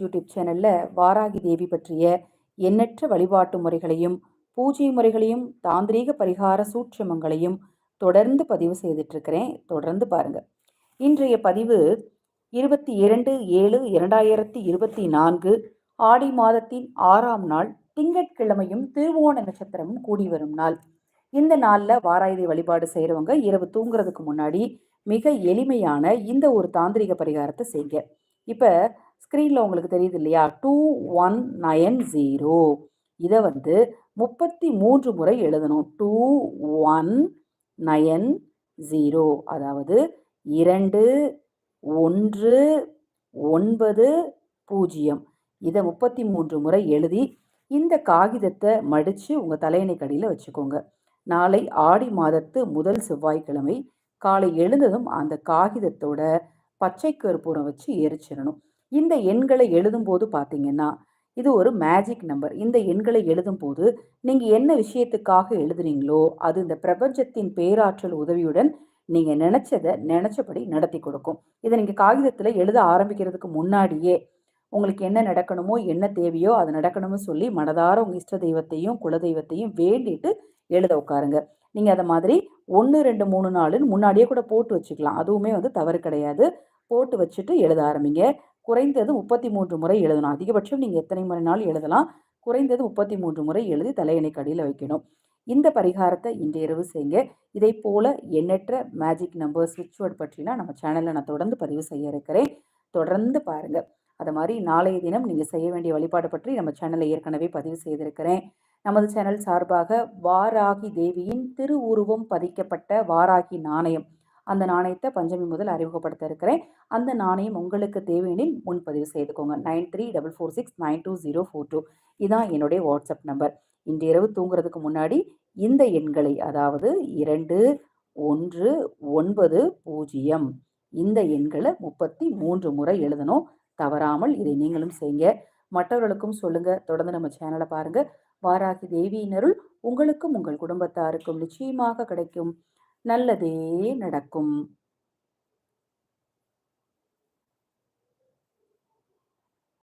YouTube சேனலில் வாராகி தேவி பற்றிய எண்ணற்ற வழிபாட்டு முறைகளையும் பூஜை முறைகளையும் தாந்திரீக பரிகார சூட்சமங்களையும் தொடர்ந்து பதிவு செய்துட்ருக்கிறேன் தொடர்ந்து பாருங்கள் இன்றைய பதிவு இருபத்தி இரண்டு ஏழு இரண்டாயிரத்தி இருபத்தி நான்கு ஆடி மாதத்தின் ஆறாம் நாள் திங்கட்கிழமையும் திருவோண நட்சத்திரமும் கூடி வரும் நாள். இந்த நாளில் வாராயுதை வழிபாடு செய்கிறவங்க இரவு தூங்குறதுக்கு முன்னாடி மிக எளிமையான இந்த ஒரு தாந்திரிக பரிகாரத்தை செய்க இப்போ ஸ்க்ரீனில் உங்களுக்கு தெரியுது இல்லையா? டூ ஒன் நயன் ஜீரோ இதை வந்து முப்பத்தி மூன்று முறை எழுதணும். டூ ஒன் நயன் ஜீரோ அதாவது இரண்டு ஒன்று ஒன்பது பூஜ்ஜியம். இதை முப்பத்தி மூன்று முறை எழுதி இந்த காகிதத்தை மடித்து உங்கள் தலையணை கடையில் வச்சுக்கோங்க. நாளை ஆடி மாதத்து முதல் செவ்வாய்க்கிழமை காலை எழுந்ததும் அந்த காகிதத்தோட பச்சை கருப்பூரம் வச்சு எரிச்சிடணும். இந்த எண்களை எழுதும்போது பார்த்தீங்கன்னா இது ஒரு மேஜிக் நம்பர் இந்த எண்களை எழுதும்போது நீங்கள் என்ன விஷயத்துக்காக எழுதுறீங்களோ அது இந்த பிரபஞ்சத்தின் பேராற்றல் உதவியுடன் நீங்கள் நினச்சதை நினச்சபடி நடத்தி கொடுக்கும். இதை நீங்கள் காகிதத்தில் எழுத ஆரம்பிக்கிறதுக்கு முன்னாடியே உங்களுக்கு என்ன நடக்கணுமோ என்ன தேவையோ அது நடக்கணும்னு சொல்லி மனதார உங்கள் இஷ்ட தெய்வத்தையும் குலதெய்வத்தையும் வேண்டிட்டு எழுத உட்காருங்க. நீங்கள் அதை மாதிரி ஒன்று ரெண்டு மூணு நாளுன்னு முன்னாடியே கூட போட்டு வச்சுக்கலாம். அதுவுமே வந்து தவறு கிடையாது. போட்டு வச்சுட்டு எழுத ஆரம்பிங்க. குறைந்தது முப்பத்தி மூன்று முறை எழுதணும். அதிகபட்சம் நீங்கள் எத்தனை முறை நாள் எழுதலாம். குறைந்தது முப்பத்தி மூன்று முறை எழுதி தலையணை கடியில் வைக்கணும். இந்த பரிகாரத்தை இன்று இரவு செய்யுங்க. இதை போல எண்ணற்ற மேஜிக் நம்பர் ஸ்விட்ச் வேர்ட் பற்றினா நம்ம சேனலில் நான் தொடர்ந்து பதிவு செய்ய இருக்கிறேன். தொடர்ந்து பாருங்கள் அது மாதிரி நாளைய தினம் நீங்கள் செய்ய வேண்டிய வழிபாடு பற்றி நம்ம சேனலில் ஏற்கனவே பதிவு செய்திருக்கிறேன். நமது சேனல் சார்பாக வாராகி தேவியின் திருவுருவம் பதிக்கப்பட்ட வாராகி நாணயம். அந்த நாணயத்தை பஞ்சமி முதல் அறிமுகப்படுத்த இருக்கிறேன் அந்த நாணயம் உங்களுக்கு தேவையெனில் முன்பதிவு செய்துக்கோங்க. Nine three double four six nine two zero four two. இதான் என்னுடைய வாட்ஸ்அப் நம்பர். இன்று இரவு தூங்குறதுக்கு முன்னாடி இந்த எண்களை அதாவது இரண்டு ஒன்று ஒன்பது பூஜ்ஜியம். இந்த எண்களை முப்பத்தி மூன்று முறை எழுதணும். தவறாமல் இதை நீங்களும் செய்யுங்க. மற்றவர்களுக்கும் சொல்லுங்க. தொடர்ந்து நம்ம சேனலை பாருங்க. வாராகி தேவியினருள் உங்களுக்கும் உங்கள் குடும்பத்தாருக்கும் நிச்சயமாக கிடைக்கும். நல்லதே நடக்கும்.